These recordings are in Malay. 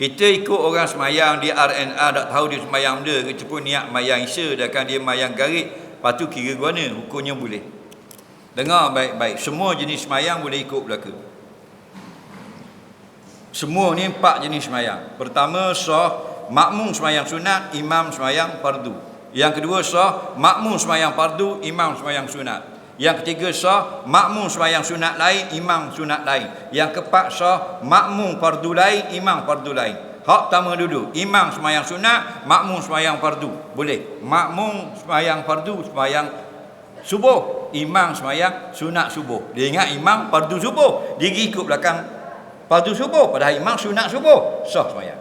Kita ikut orang semayang di RNA tak tahu dia semayang dia kita pun niat mayang isya dan kan dia mayang garik lepas tu kira guana hukumnya boleh. Dengar baik-baik. Semua jenis semayang boleh ikut belaka. Semua ni empat jenis semayang. Pertama sah makmum semayang sunat imam semayang fardu. Yang kedua sah makmum semayang fardu imam semayang sunat yang ketiga sah makmum sembahyang sunat lain, imam sunat lain. Yang keempat sah makmum fardu lain, imam fardu lain. Hak pertama dulu, imam sembahyang sunat, makmum sembahyang fardu. Boleh. Makmum sembahyang fardu sembahyang subuh, imam sembahyang sunat subuh. Dia ingat imam fardu subuh, dia ikut belakang fardu subuh padahal imam sunat subuh. Sah sembahyang.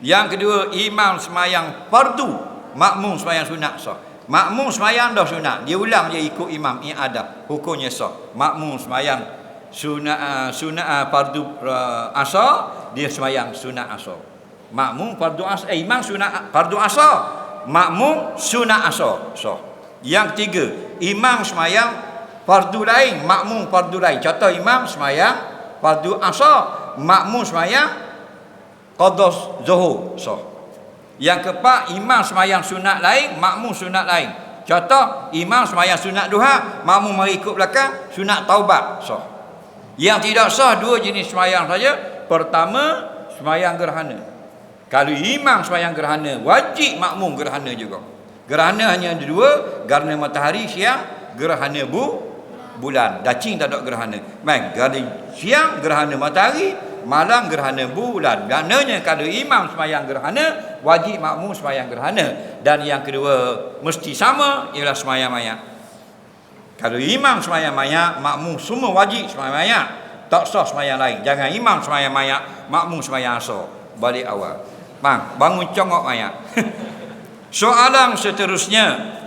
Yang kedua, imam sembahyang fardu, makmum sembahyang sunat sah. Makmum semayang dah sunat. Dia ulang dia ikut imam. Ini ada. Hukumnya sah. Makmum semayang sunat uh, sunat uh, fardu uh, asar. Dia semayang sunat asar. Makmum fardu asar. Eh, imam sunat fardu asar. Makmum sunat asar. Sah. Yang ketiga. Imam semayang fardu lain. Makmum fardu lain. Contoh imam semayang fardu asar. Makmum semayang qadas zuhur. Sah. Yang keempat, imam semayang sunat lain, makmum sunat lain. Contoh, imam semayang sunat duha, makmum mari ikut belakang, sunat taubat. Sah. Yang tidak sah, dua jenis semayang saja. Pertama, semayang gerhana. Kalau imam semayang gerhana, wajib makmum gerhana juga. Gerhana hanya ada dua, gerhana matahari siang, gerhana bu, bulan. Dacing tak ada gerhana. Baik, gerhana siang, gerhana matahari, malam gerhana bulan. Maknanya kalau imam semayang gerhana, wajib makmum semayang gerhana. Dan yang kedua, mesti sama ialah semayang mayak. Kalau imam semayang mayak, makmum semua wajib semayang mayak. Tak sah semayang lain. Jangan imam semayang mayak, makmum semayang asal. Balik awal. Bang, bangun congok mayak. Soalan seterusnya,